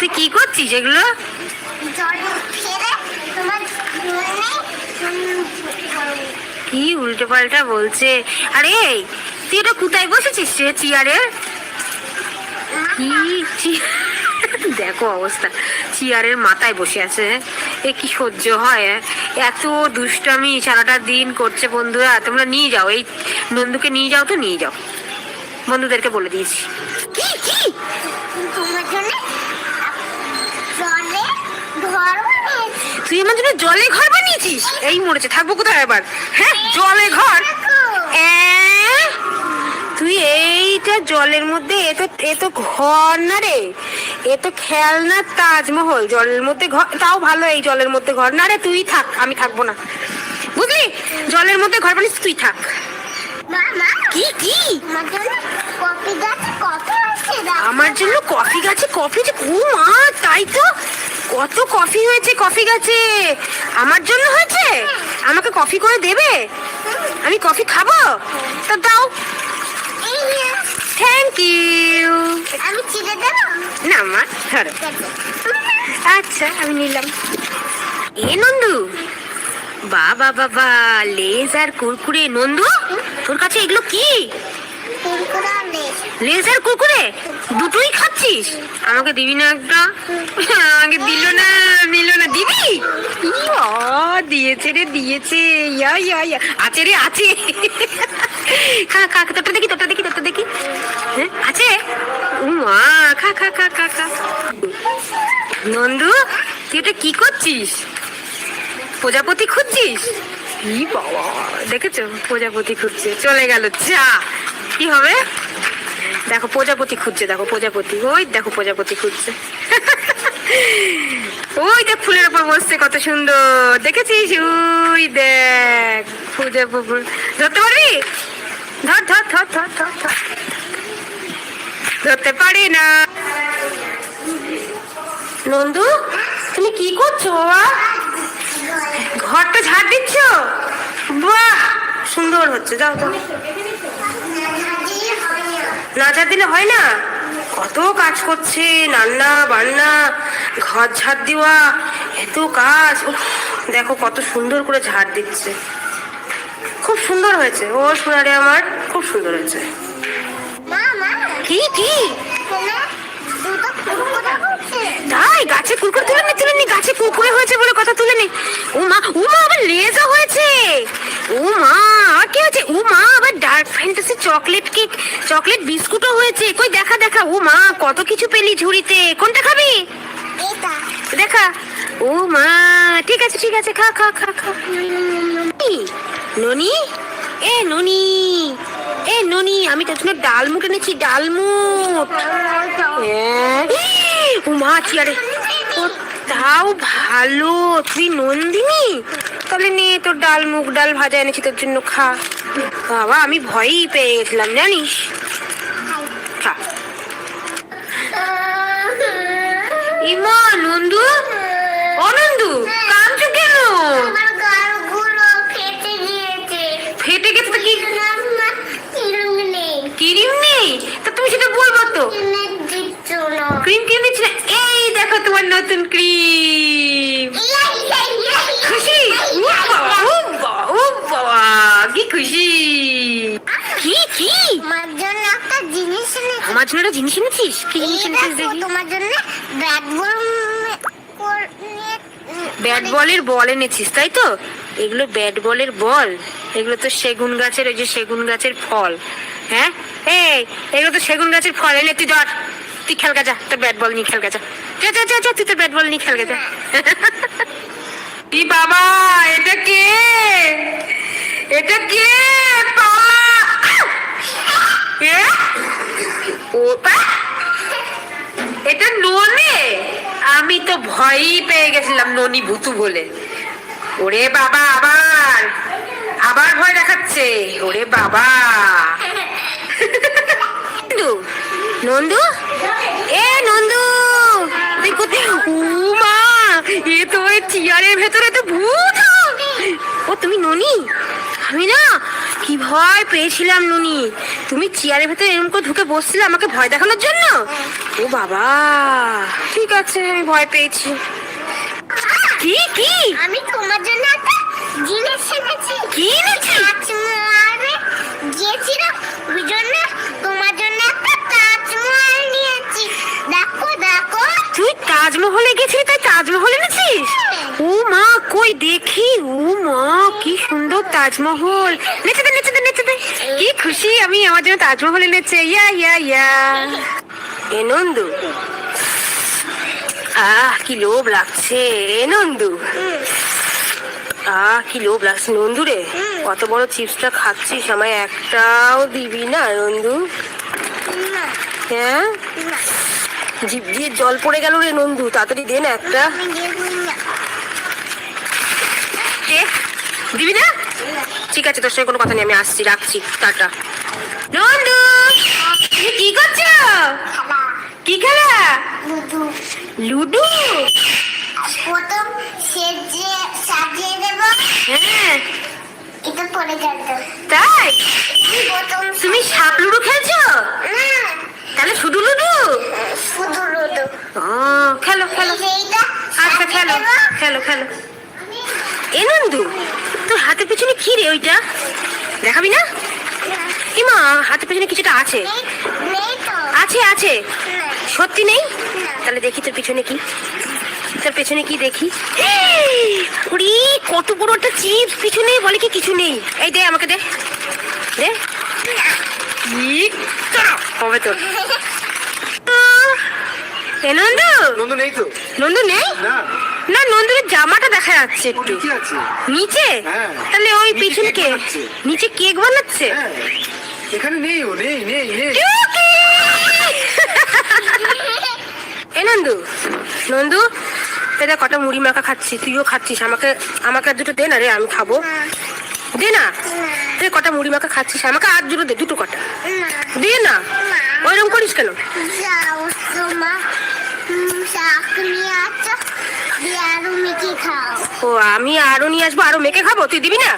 তুই কি করছিস এগুলো? কি উল্টো পাল্টা বলছে? আরে, তুই এটা কোথায় বসেছিস সে চেয়ারে? কি দেখো অবস্থা, চেয়ারের মাথায় বসে আছে। এ কি সহ্য হয়? এত দুষ্টামি সারাটা দিন করছে বন্ধুরা, তোমরা নিয়ে যাও, এই নন্দুকে নিয়ে যাও তো নিয়ে যাও। বন্ধুদেরকে বলে দিয়েছি। তুই আমার জন্য জলে ঘর বানিয়েছিস? এই মরেছে থাকব কোথায় এবার হ্যাঁ জলে ঘর? তুই এইটা জলের মধ্যে এ তো এ তো ঘর না রে। এ তো খেলনার তাজমহল জলের মধ্যে ঘর তাও ভালো এই জলের মধ্যে ঘর। না রে তুই থাক আমি থাকব না। বুঝলি? জলের মধ্যে ঘর বানিস তুই থাক। কি কি? আমার জন্য কফি গাছে কফি আছে দাও আমার জন্য কফি গাছে কফি যে ও মা তাই তো? কত কফি হয়েছে কফি গাছে? আমার জন্য হয়েছে? আমাকে কফি করে দেবে? আমি কফি খাব? তা দাও। থ্যাংক ইউ আমি চিড়ে দেবো? না মা ধরো আচ্ছা আমি নিলাম। এ নন্দু বাবা বাবা লেজ আর কুরকুরে। নন্দু তোর কাছে এগুলো কি? লেজ আর কুরকুরে দুটোই খাচ্ছিস? আমাকে দিবি না একটা? আমাকে দিল না দিল না। দিবি? দিয়েছে রে, দিয়েছে। ইয়া ইয়া ইয়া। আছে রে, আছে। খা খা তোরটা দেখি তোরটা দেখি তোরটা দেখি। হ্যাঁ আছে? ও মা খা খা খা খা খা। নন্দু, তুই এটা কি করছিস? প্রজাপতি খুঁজছিস? ই বাবা? দেখেছ? প্রজাপতি খুঁজছে। চলে গেল, যা। কি হবে? দেখো, প্রজাপতি খুঁজছে, দেখো, প্রজাপতি। ওই দেখো, প্রজাপতি খুঁজছে। ওই দেখ, ফুলের উপর বসছে, কত সুন্দর। দেখেছিস? ওই দেখ প্রজাপতি ধরতে পারবি? ধর ধর ধর ধর ধর ধর। ধরতে পারি না। নন্দু, তুমি কি করছ, বাবা? ঘরটা ঝাড় দিচ্ছ? বাহ সুন্দর হচ্ছে যাও যাও। না ঝাড় দিলে হয় না? কত কাজ করছে রান্না বান্না ঘর ঝাড় দেওয়া এত কাজ। দেখো কত সুন্দর করে ঝাড় দিচ্ছে। খুব সুন্দর হয়েছে। ও সোনারে আমার খুব সুন্দর হয়েছে। কি কি এখানে দুটো কুরকুরা হচ্ছে তাই গাছে কুরকুরে তুলে নি তুলে নি গাছে কুরকুরে হয়েছে বলে কথা তুলে নি। ও মা ও মা আবার লেজও হয়েছে। ও মা আর কি হয়েছে? ও মা আবার dark fantasy chocolate cake chocolate বিস্কুটও হয়েছে। কই দেখা দেখা। ও মা কত কিছু পেলি ঝুড়িতে? কোনটা খাবি? দেখা। ও মা ঠিক আছে ঠিক আছে খা খা খা খা। ননি? এ ননি এ, ননি, আমি তোর জন্য ডালমুট এনেছি ডালমুট হ্যাঁ। ও মা, চেয়ারে। তাও ভালো, তুই নন্দিনী? তাহলে নে, তোর ডাল মুগ ডাল ভাজা এনেছি তোর জন্য, খা। বাবা, আমি ভয়ই পেয়ে গেছিলাম, জানিস? খা। ইমা নন্দু? ও নন্দু কাঁদছো কেন আমার গালগুলো ফেটে গিয়েছে ফেটে গেছে তো কি আমার কিরম নেই ক্রিম নেই তা তুমি সেটা বলব তো? ক্রিম কিনে দিচ্ছি না। এই দেখো তোমার নতুন ক্রিম খুশি? কি খুশি। কি কি? আমার জন্য একটা জিনিস এনেছি। আমার জন্য একটা জিনিস এনেছিস? কি জিনিস এনেছিস দেখি তোমার জন্য ব্যাট বল ব্যাট বলের বল এনেছিস তাই তো? এগুলো ব্যাট বলের বল। এগুলো তো সেগুন গাছের ওই যে সেগুন গাছের ফল। হ্যাঁ? এগুলো তো সেগুন গাছের ফল। এনে তুই ধর, তুই খেল গা যা তোর ব্যাট বল নিয়ে খেল গা যা যা যা যা, তুই তোর ব্যাট বল নিয়ে খেল গা যা কি বাবা, এটা কে? এটা কে? ওটা এটা ননে? আমি তো ভয়ই পেয়ে গেছিলাম ননি ভুতু বলে। ওরে বাবা, আবার। আবার ভয় দেখাচ্ছে। ওরে বাবা। নন্দু এ নন্দু তুই কোথায়? মা এ তো ওই চেয়ারের ভেতরে তো ভূত। ও তুমি ননি? আমি না কি ভয় পেয়েছিলাম নুনি। তুমি চেয়ারের ভেতরে এরকম করে ঢুকে বসছিলে আমাকে ভয় দেখানোর জন্য? ও ও বাবা ঠিক আছে আমি ভয় পেয়েছি। কি কি? আমি তোমার জন্য একটা জিনিস এনেছি। কি তাজমহলে গেছিলি, তাই তাজমহল এনেছিস? ও মা কই দেখি ও মা কি সুন্দর তাজমহল। নেচে দে নেচে দে নেচে দে। কি খুশি আমি, আমার জন্য তাজমহল এনেছে। ইয়া ইয়া ইয়া। এ নন্দু। আহ, কি লোভ লাগছে। এ নন্দু। আহ, কি লোভ লাগছে। নন্দু রে, কত বড় চিপসটা খাচ্ছিস, আমায় একটাও দিবি না, নন্দু? হ্যাঁ? জিভ দিয়ে জল পড়ে গেল রে নন্দু তাড়াতাড়ি দে না একটা। দেবো না। ঠিক আছে তোর সঙ্গে কোনো কথা নেই আমি আসছি রাখছি টাটা। নন্দু তুমি কি করছ? কি খেলা? লুডু। প্রথম সেজে সাজিয়ে দেবো। হ্যাঁ। এটা যাবে তাই? তুমি সাপ লুডু খেলছো? না তাহলে শুধু লুডু? শুধু লুডু। ও খেলো খেলো। আচ্ছা খেলো। খেলো খেলো। এ নন্দু তোর হাতের পেছনে কি রে ওইটা? দেখাবি না? ইমা হাতের পেছনে কিছুটা আছে? আছে আছে। সত্যি নেই? তাহলে দেখি তোর পিছনে কি। তোর পেছনে কি দেখি? উড়ি কত বড় একটা চিপস। পিছনে বলে কি কিছু নেই? এই দে আমাকে দে। দে। হবে তোর এ নন্দু! নন্দু নেই তো। নন্দু নেই? না। না নন্দুরের জামাটা দেখা যাচ্ছে একটু। নিচে আছে। নিচে? হ্যাঁ। তাহলে ওই পিছনে কে? নিচে কেক বানাচ্ছে? হ্যাঁ। এখানে নেই ও নেই নেই নেই। এ নন্দু। নন্দু এটা কটা মুড়ি মাখা খাচ্ছি তুইও খাচ্ছিস। আমাকে আমাকে আর দুটো দে না রে আমি খাব। দে না। তুই কটা মুড়ি মাখা খাচ্ছিস? আমাকে আর দুটো দে দুটো কটা। না, দে না ওইরকম করিস কেন? দিয়ে ও আমি আরও নিয়ে আসব আরও মেখে খাব? তুই দিবি না?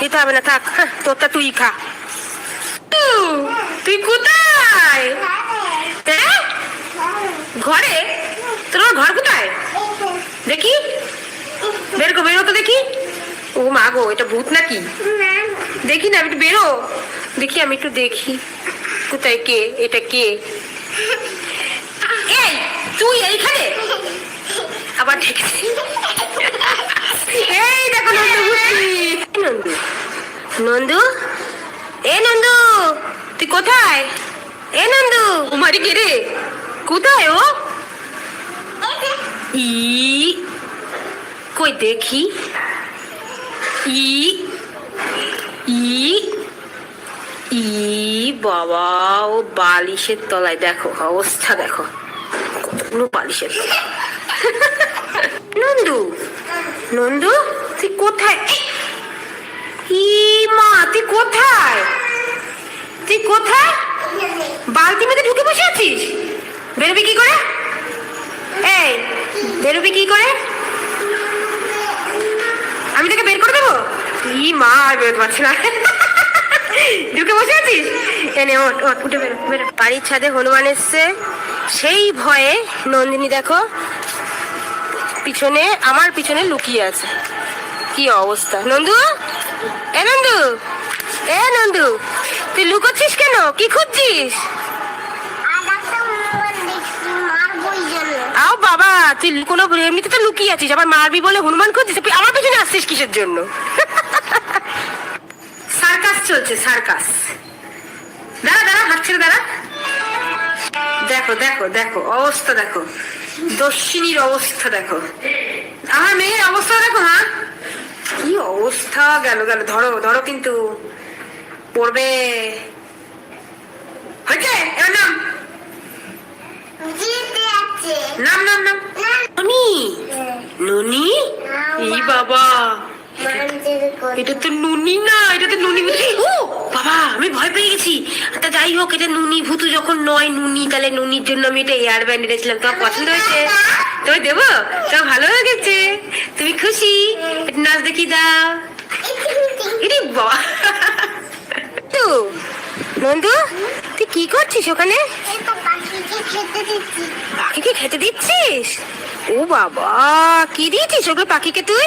দিতে হবে না থাক হ্যাঁ, তোরটা তুই খা। তুই কোথায়? হ্যাঁ? ঘরে? তোর ঘর কোথায়? দেখি। বের কো বেরো তো দেখি। ও মা গো এটা ভূত নাকি? দেখি না একটু বেরো। দেখি, আমি একটু দেখি। কোথায় কে? এটা কে? এই, তুই এইখানে? আবার দেখেছি। এই দেখো নন্দু নন্দু। নন্দু? এ নন্দু, তুই কোথায়? এ নন্দু। উমারি কে রে? কোথায় ও? ই, কই দেখি। ই ই ই, বাবা, ও বালিশের তলায়, দেখো, অবস্থা দেখো। কতগুলো বালিশের নন্দু নন্দু, তুই কোথায়? ই মা, তুই কোথায়? তুই কোথায়? বালতি মেতে ঢুকে বসে আছিস? বেরোবি কি করে? এই, বেরোবি কি করে? আমি তোকে বের করে দেবো? ই মা আর বেরোতে পারছি না ঢুকে বসে আছিস এনে ওঠ ওঠ উঠে বেরো বেরো বাড়ির ছাদে হনুমান এসছে সেই ভয়ে নন্দিনী দেখো, পিছনে, আমার পিছনে লুকিয়ে আছে। কি অবস্থা? নন্দু? এ নন্দু? এ নন্দু, তুই লুকোচ্ছিস কেন? কি খুঁজছিস? আও বাবা, তুই কোনো এমনিতে তো লুকিয়ে আছিস। আবার মারবি বলে হনুমান খুঁজছিস? আমার পিছনে আসছিস কিসের জন্য? চলছে সার্কাস। দাঁড়া দাঁড়া হাত ছেড়ে দাঁড়া। দেখো দেখো দেখো অবস্থা দেখো। দস্যিনীর অবস্থা দেখো। আমার মেয়ের অবস্থা দেখো হ্যাঁ কি অবস্থা গেল গেল। ধরো ধরো কিন্তু পড়বে। হয়েছে? এবার নাম। নাম নাম নাম। ননি? ননি? এই বাবা। এটা তো নুনি না, এটা তো নুনি ও, বাবা, আমি ভয় পেয়ে গেছি। তা যাই হোক, এটা নুনি ভূতু যখন নয় নুনি, তাহলে নুনির জন্য আমি এটা এয়ার ব্যান্ড এনেছিলাম তোমার পছন্দ হয়েছে? তোমায় দেবো? তোমার ভালো লেগেছে? তুমি খুশি? নাচ দেখি দাও। ইরে বাবা। নন্দু তুই কি করছিস ওখানে? পাখিকে খেতে দিচ্ছিস? ও বাবা, কি দিয়েছিস ওগুলো পাখিকে তুই?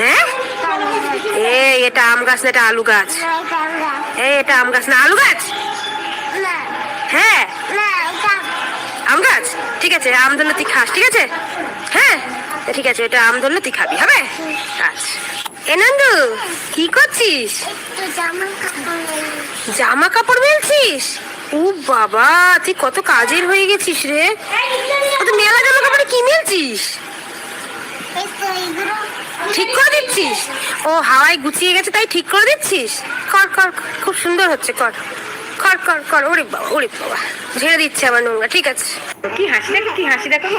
হ্যাঁ এই এটা আম গাছ না এটা আলু গাছ? এই এটা আম গাছ না আলু গাছ? হ্যাঁ। আম গাছ? ঠিক আছে, আম ধরলে তুই খাস, ঠিক আছে? হ্যাঁ। ঠিক আছে, এটা আম ধরলে তুই খাবি, হবে? আচ্ছা এ, নন্দু, কি করছিস? জামা কাপড় মেলছিস ও বাবা, তুই কত কাজের হয়ে গেছিস রে? কত মেলা জামা কাপড়ে কি মেলছিস? ঠিক করে দিচ্ছিস? ও হাওয়ায় গুছিয়ে গেছে তাই ঠিক করে দিচ্ছিস? কর কর কর, খুব সুন্দর হচ্ছে কর। কর কর কর ওরে বাবা ওরে বাবা। ঝেড়ে দিচ্ছে আমার নোংরা ঠিক আছে। কি হাসি দেখো কি হাসি দেখো।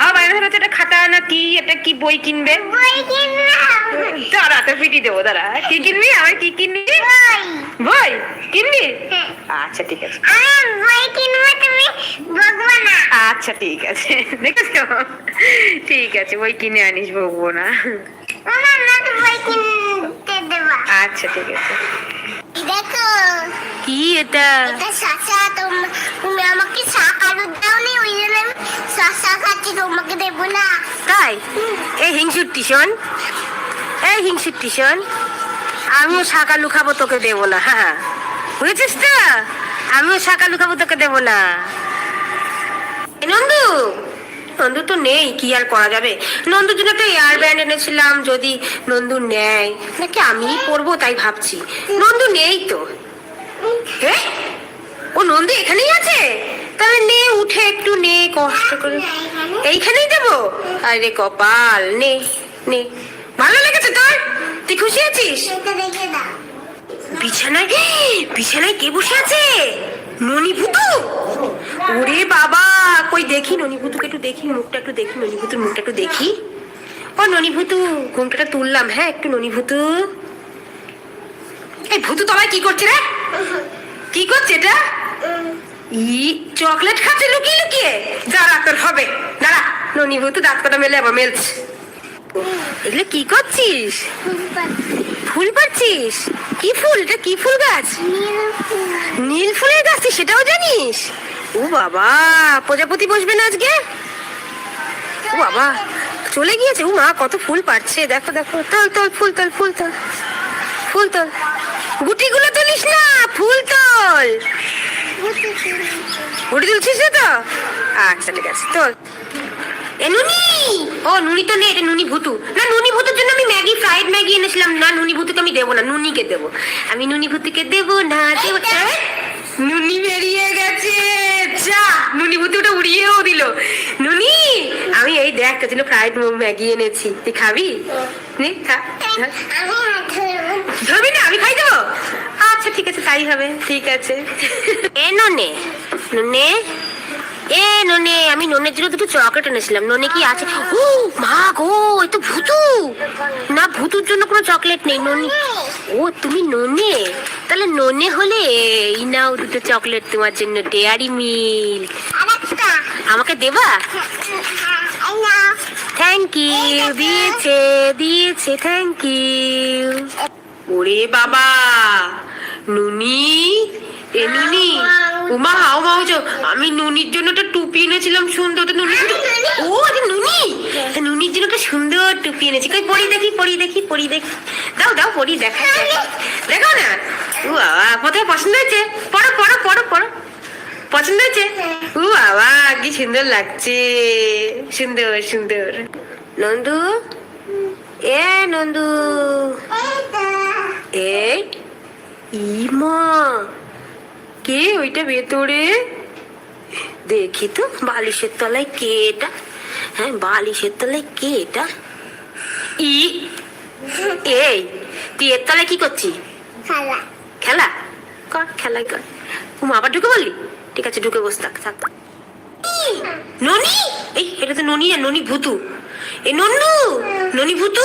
আমার বাইরে ধরে এটা খাতা না কি এটা কি বই কিনবে? দাঁড়া তো পিটি দেবো দাঁড়া। কি কিনবি? আমার কি কিনবি? বই কিনবি। আচ্ছা ঠিক আছে। আমি বই কিনবো তুমি বকবো না আচ্ছা ঠিক আছে। দেখেছ? ঠিক আছে বই কিনে আনিস বকবো না বই কিনতে দেবা। আচ্ছা ঠিক আছে। দেখো কি এটা? এটা শশা তুমি আমাকে আলু দাওনি ওই জন্য আমি শশা খাচ্ছি তোমাকে দেবো না। তাই? এই হিংসুর টিশন? এই হিংসুর টিশন? আমিও শাকালু খাব তোকে দেবো না হ্যাঁ হ্যাঁ। বুঝেছিস তো আমিও শাকালু খাব তোকে দেবো না। নন্দু নন্দু তো নেই, কি আর করা যাবে? নন্দুর জন্য একটা এয়ার ব্যান্ড এনেছিলাম, যদি নন্দু নেয়। নাকি আমিই পরবো, তাই ভাবছি। নন্দু নেই তো। হে? ও নন্দু এখানেই আছে? তাহলে নে, উঠে একটু নে, কষ্ট করে। এইখানেই দেবো? আরে কপাল, নে নে। ভালো লেগেছে তোর? তুই খুশি আছিস? বিছানায় বিছানায় কে বসে আছে? ননিভূতু? ওরে বাবা কই দেখি ননিভূতুকে একটু দেখি মুখটা একটু দেখি ননিভূতুর মুখটা একটু দেখি। ও ননিভূতু ঘুমটাটা তুললাম হ্যাঁ একটু ননিভূতু। এই ভূতু তলায় কি করছে রে? কি করছে এটা? ই চকলেট খাচ্ছে লুকিয়ে লুকিয়ে। যা তোর হবে। দাঁড়া ননিভূতু দাঁত কটা মেলে আবার মেলছে। এগুলো কি করছিস? ফুল পাচ্ছিস কি ফুল? এটা কি ফুল গাছ? নীল ফুল ফুলের গাছ সেটাও জানিস? ও বাবা প্রজাপতি বসবে না আজকে? ও বাবা চলে গিয়েছে। ও মা কত ফুল পাচ্ছে দেখো দেখো। তল তল ফুল তল ফুল তল। ফুল তোল। গুটিগুলো তুলিস না ফুল তল। গুটি তুলছিস না তো? আচ্ছা ঠিক আছে। তোল। এ নুনি! ও নুনি তো নেই এটা নুনি ভুতু। না নুনি ভুতুর জন্য আমি ম্যাগি ফ্রাইড ম্যাগি এনেছিলাম। না নুনি ভুতুকে আমি দেবো না নুনিকে দেবো। আমি নুনি ভুতুকে দেবো না দেবো না। নুনি বেরিয়ে গেছে। যা! নুনি ভুতু ওটা উড়িয়েও দিল। নুনি আমি এই দেখ তোর জন্য ফ্রাইড ম্যাগি এনেছি। তুই খাবি? নে খা। ধরবি না আমি খাই দেবো? আচ্ছা ঠিক আছে তাই হবে ঠিক আছে। এ ননে। ননে এ, ননে, আমি ননের জন্য দুটো চকলেট এনেছিলাম। ননে কি আছে? ও, মা গো, এ তো ভুতু। না, ভুতুর জন্য কোনো চকলেট নেই, ননি। ও, তুমি ননে? তাহলে ননে হলে এই নাও দুটো চকলেট তোমার জন্য, ডেয়ারি মিল্ক। আমাকে দেবা? থ্যাংক ইউ দিয়েছে দিয়েছে থ্যাংক ইউ ওরে বাবা, নুনি এ নুনি উমা হাও মাউজ আমি নুনির জন্য একটা টুপি এনেছিলাম সুন্দর তো নুনি ও আরে নুনি! নুনির জন্য একটা সুন্দর টুপি এনেছি। কই পরি দেখি পরি দেখি পরি দেখি। দাও দাও পরি দেখা দেখো না। ও বাবা কোথায় পছন্দ হয়েছে? পড়ো পড়ো পড়ো পড়ো। পছন্দ হয়েছে? ও বাবা কি সুন্দর লাগছে। সুন্দর সুন্দর। নন্দু? এ নন্দু। এই ইমা। কে ওইটা ভেতরে? দেখি তো বালিশের তলায় কে এটা? হ্যাঁ বালিশের তলায় কে এটা? ই এই তুই এর তলায় কি করছিস? খালা। খেলা? কর খেলাই কর। ও আবার ঢুকে বললি? ঠিক আছে ঢুকে বস থাক থাক। ননি? এই এটা তো ননি না ননি ভুতু। এ নন্নু? ননি ভুতু?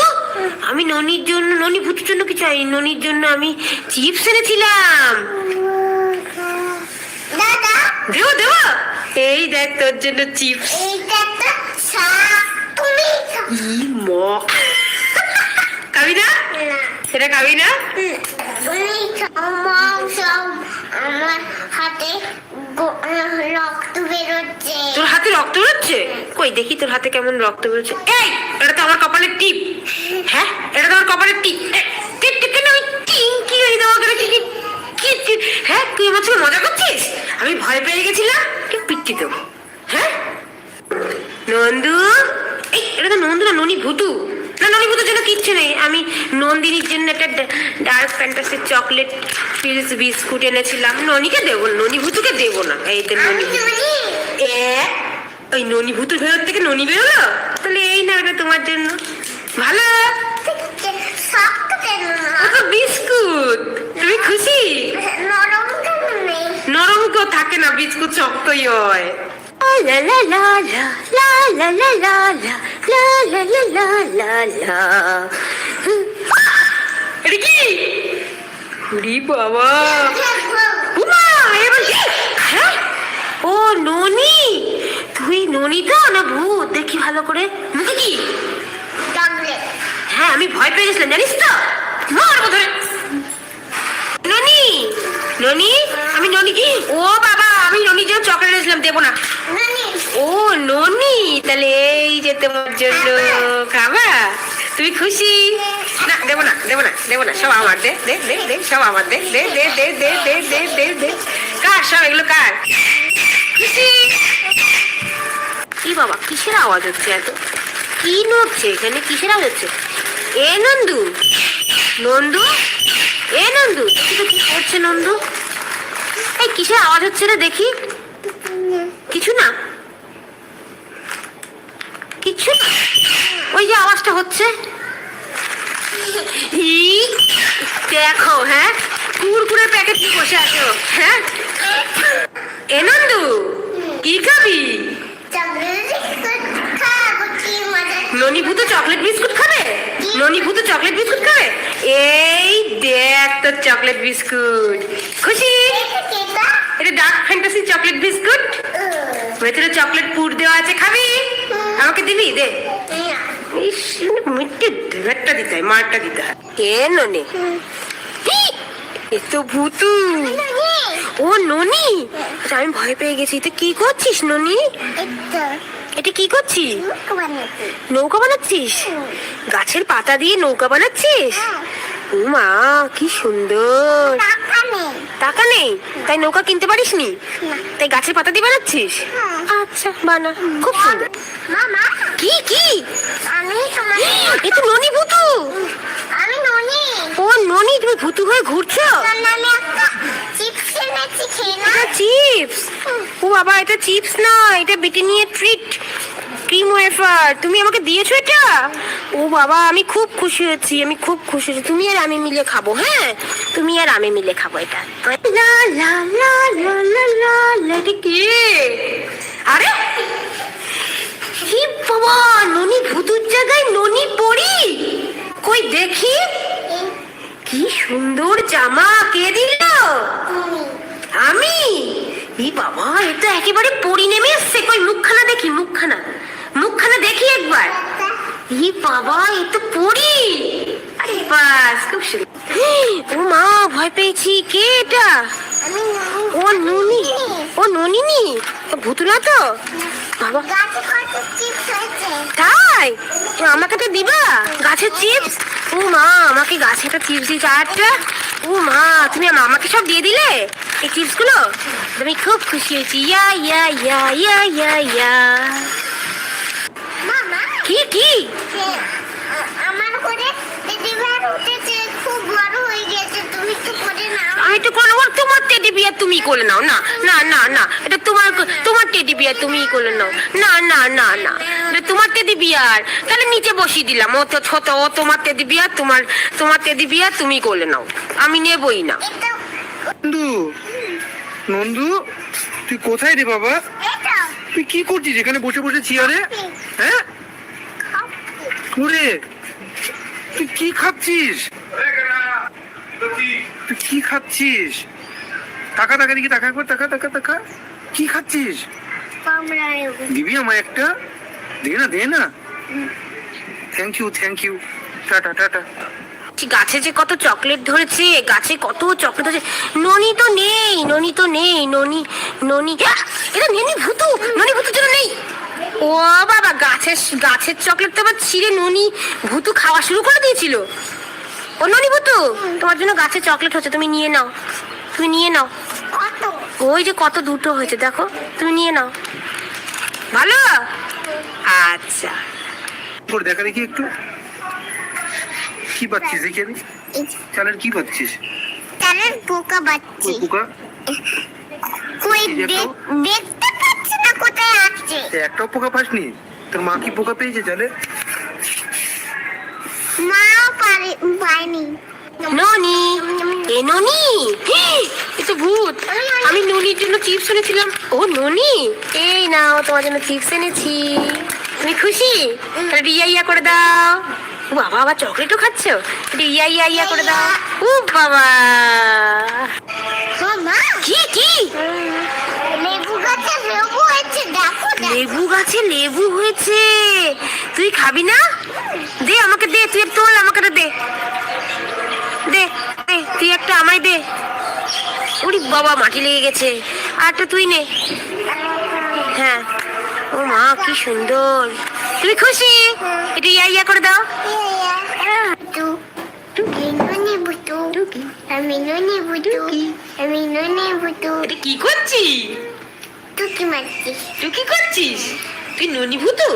আমি ননির জন্য ননি ভুতুর জন্য কিছু ননির জন্য আমি চিপস এনেছিলাম। দেবো দেবো এই দেখ তোর জন্য চিপস খাবি না এটা খাবি না আমার হাতে রক্ত বেরোচ্ছে তোর হাতে রক্ত বেরোচ্ছে কই দেখি তোর হাতে কেমন রক্ত বেরোচ্ছে এই এটা তো আমার কপালের টিপ হ্যাঁ এটা তো আমার কপালের টিপ টিপ টিপ আমি টিং কি হয়ে তোমাকে কি হ্যাঁ তুই আমার সঙ্গে মজা করছিস? আমি ভয় পেয়ে গেছিলাম কি পিচ্ছি তো। হ্যাঁ? নন্দু? এই এটা তো নন্দু না ননি ভুতু না ননি ভুতুর জন্য কিচ্ছু নেই। আমি নন্দিনীর জন্য একটা dark fantasy chocolate piece biscuit এনেছিলাম। ননিকে দেবো ননি ভুতুকে দেবো না। এই তো ননি এ ওই ননি ভুতুর ভেতর থেকে ননি বেরোলো? তাহলে এই না এটা তোমার জন্য। ভালো। তো বিস্কুট। তুমি খুশি? নরম কেউ থাকে না বিস্কুট শক্তই হয়। এটা কি? বাবা। উমা এবার হ্যাঁ? ও ননি? তুই ননি তো না ভূত? দেখি ভালো করে। মুখে কি? হ্যাঁ আমি ভয় পেয়ে গেছিলাম জানিস তো? ধরে ননি ননি আমি ননি ও বাবা আমি ননির জন্য চকলেট এনেছিলাম দেবো না ও ননি তাহলে এই যে তোমার জন্য খাবা তুমি খুশি না দেবো না দেবো না দেবো না সব আমার দে দে দে দে সব আমার দে দে দে দে দে দে দে দে দে কার সব এগুলো কার খুশি কি বাবা কিসের আওয়াজ হচ্ছে এত কি নড়ছে এখানে কিসের আওয়াজ হচ্ছে এ নন্দু নন্দু? এ নন্দু কি করছে নন্দু? এই কিসের আওয়াজ হচ্ছে রে দেখি। কিছু না। কিছু না। ওই যে আওয়াজটা হচ্ছে। দেখো হ্যাঁ? কুরকুরের প্যাকেট নিয়ে বসে আছো হ্যাঁ? এ নন্দু কি খাবি? ননি ভূত চকলেট বিস্কুট ননি ভূত চকলেট বিস্কুট খাবে এই দেখ তোর চকলেট বিস্কুট খুশি? এটা ডার্ক ফ্যান্টাসি চকলেট বিস্কুট ভেতরে চকলেট পুর দেওয়া আছে খাবি? আমাকে দিবি? দে। ইস মিট্টে দেবেরটা দিতে হয় মারটা দিতে হয়। এ ননি। এ তো ভূতু। ও ননি? আচ্ছা, আমি ভয় পেয়ে গেছি। তো কি করছিস ননি? একটা এটা কি করছিস? নৌকা বানাচ্ছিস? গাছের পাতা দিয়ে নৌকা বানাচ্ছিস? ও মা কি সুন্দর। টাকা নেই। তাই নৌকা কিনতে পারিস নি। তাই গাছের পাতা দিয়ে বানাচ্ছিস? হ্যাঁ। আচ্ছা বানা। খুব সুন্দর। কি কি? এ তো ননি ভুতু। ও ননি তুমি ভুতু হয়ে ঘুরছো? চিপস না ও বাবা এটা চিপস নয় এটা ব্রিটানিয়া ট্রিট। ওয়েফার তুমি আমাকে দিয়েছ এটা? ও বাবা, আমি খুব খুশি হয়েছি, আমি খুব খুশি হয়েছি। তুমি আর আমি মিলে খাব হ্যাঁ? তুমি আর আমি মিলে খাব এটা। আরে? কি বাবা, ননি ভুতুর জায়গায় ননি পড়ি? কই দেখি। কি সুন্দর জামা কে দিল? আমি? এই বাবা, এটা একেবারে পরি নেমে এসছে। কই মুখখানা দেখি, মুখখানা। মুখখানা দেখি একবার। ই বাবা এ তো পরি। আরে বাস খুব সুন্দর। ও মা ভয় পেয়েছি। কে এটা? ও ননি ও ননিনি? ও ভুতুলা তো? বাবা। তাই? আমাকে তো দিবা? গাছের চিপস ও মা আমাকে গাছে একটা চিপস দিয়েছে। আটটা ও মা তুমি আমাকে সব দিয়ে দিলে? এই চিপসগুলো? আমি খুব খুশি হয়েছি। ইয়া ইয়া ইয়া ইয়া ইয়া ইয়া। কি কি? আমার করে দিদিভার উঠেছে খুব বড় হয়ে গেছে তুমি করে নাও। আমি তো কোনো তোমার টেডি বিয়ার তুমি করে নাও। না না না না। এটা তোমার তোমার টেডি বিয়ার তুমি করে নাও। না না না না। এটা তোমার টেডি বিয়ার তাহলে নিচে বসিয়ে দিলাম। ও তো ছোট ও তোমার টেডি বিয়ার তোমার তোমার টেডি বিয়ার তুমি করে নাও। আমি নেবই না। বন্ধু নন্দু তুই কোথায় রে বাবা? তুই কি করছিস? এখানে বসে বসে চেয়ারে হ্যাঁ? ওরে তুই কি খাচ্ছিস? তুই কি খাচ্ছিস? টাকা টাকা দিকে টাকা একবার টাকা টাকা টাকা কি খাচ্ছিস? দিবি আমায় একটা? দে না দে না। Thank you thank you tata tata. গাছে যে কত চকলেট ধরেছে, গাছে কত চকলেট ধরেছে। ননি তো নেই, ননি তো নেই, ননি ননি! এটা নেনি ভুতু, ননি ভুতুর জন্য নেই। ও বাবা গাছের গাছের চকলেট তো আবার ছিঁড়ে ননি ভুতু খাওয়া শুরু করে দিয়েছিল। ও ননি ভুতু তোমার জন্য গাছে চকলেট হচ্ছে তুমি নিয়ে নাও। তুমি নিয়ে নাও। ওই যে কত দুটো হয়েছে দেখো তুমি নিয়ে নাও। ভালো? আচ্ছা। তোর দেখা দেখি একটু। কি পাচ্ছিস দেখি আমি? চালের কি পাচ্ছিস? তারের পোকা বাচ্চি পোকা? কই দেখো। একটাও পোকা পাসনি? তোর মা কি পোকা পেয়েছে চালে মাও পারে পায়নি ননি? এ ননি? এ তো ভূত। আমি ননির জন্য চিপস এনেছিলাম। ও ননি? এই নাও তোমার জন্য চিপস এনেছি। তুমি খুশি? তাহলে ইয়া ইয়া করে দাও। ও বাবা আবার চকলেটও খাচ্ছ? একটু ইয়া ইয়া করে দাও। ও বাবা। মা। কি কি? লেবু গাছে লেবু লেবু গাছে লেবু হয়েছে। তুই খাবি না? দে আমাকে দে তুই তোল আমাকে দে। দে দে তুই একটা আমায় দে। ওরে বাবা মাটি লেগে গেছে। আর একটা তুই নে। হ্যাঁ। ও মা কি সুন্দর। তুমি খুশি? একটু ইয়া ইয়া করে দাও। আমি কি করছিস? তুই কি মারছিস। তুই কি করছিস? তুই ননি ভূতু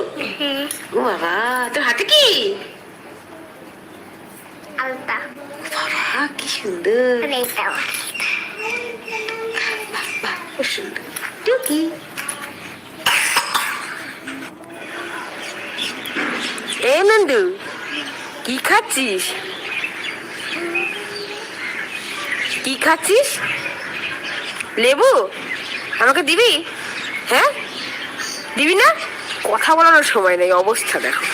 ও বাবা তোর হাতে কি? আলতা। বাবা কি সুন্দর। টুকি। এ নন্দু কি খাচ্ছিস? কি খাচ্ছিস? লেবু? আমাকে দিবি? হ্যাঁ? দিবি না? কথা বলানোর সময় নেই অবস্থা দেখো।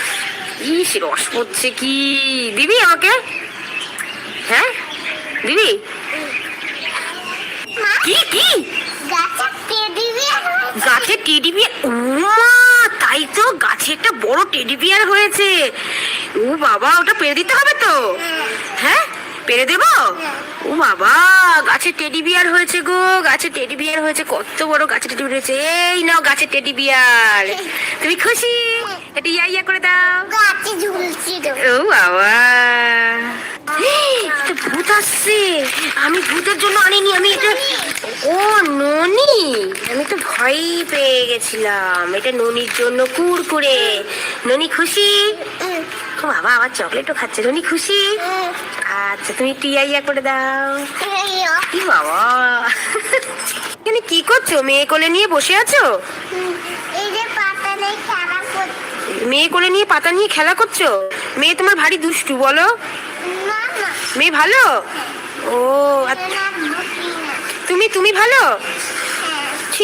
ইস রস পড়ছে কি? দিবি আমাকে? হ্যাঁ? দিবি? কি কি? গাছে টেডি বিয়ার টেডি তাই তো গাছে একটা বড় টেডি বিয়ার হয়েছে। ও বাবা ওটা পেরে দিতে হবে তো? হ্যাঁ। পেরে দেবো? ও বাবা গাছে টেডি বিয়ার হয়েছে গো গাছে টেডি বিয়ার হয়েছে কত বড় গাছে টেডি বিয়ার হয়েছে। এই নাও গাছে টেডি বিয়ার তুমি খুশি? এটা ইয়া ইয়া করে দাও। গাছে ঝুলছিল ও বাবা। এটা ভূত আসছে। আমি ভূতের জন্য আনিনি আমি এটা ও ননি। আমি তো ভয় পেয়ে গেছিলাম। এটা ননির জন্য কুরকুরে ননি খুশি? ও বাবা আমার চকলেটও খাচ্ছে ননি খুশি? আচ্ছা তুমি টিয়া ইয়া করে দাও। কি বাবা এখানে কি করছ? মেয়ে কোলে নিয়ে বসে আছো? মেয়ে কোলে নিয়ে পাতা নিয়ে খেলা করছ? মেয়ে তোমার ভারী দুষ্টু বলো। মেয়ে ভালো? ও আচ্ছা। তুমি তুমি ভালো?